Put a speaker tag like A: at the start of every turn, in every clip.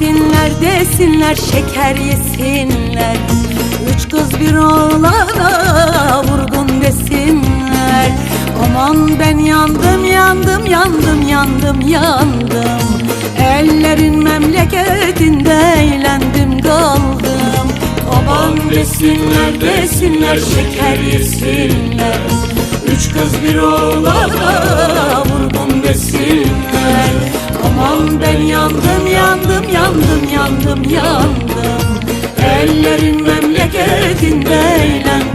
A: desinler şeker yesinler. Üç kız bir oğlana vurgun desinler. Aman ben yandım yandım yandım yandım yandım. Ellerin memleketinde eğlendim kaldım Aman desinler desinler şeker yesinler. Üç kız bir oğlana Aman ben yandım yandım yandım yandım yandım. Ellerin memleketinde eğlendim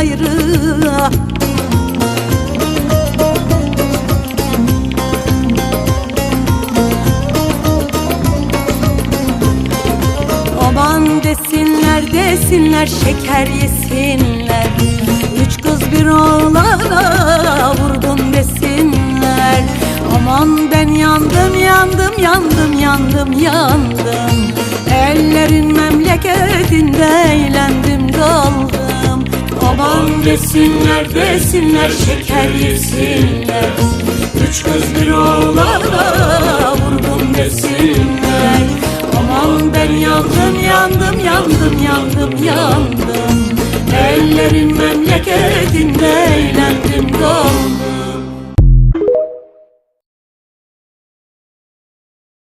A: gayrı Aman desinler desinler şeker yesinler. Üç kız bir oğlana vurdum desinler. Aman ben yandım yandım yandım yandım yandım. Ellerin memleketinde desinler desinler şeker yesinler. Üç kız bir oğlana vurdum desinler. Aman ben yandım yandım yandım yandım yandım. Ellerin memleketinde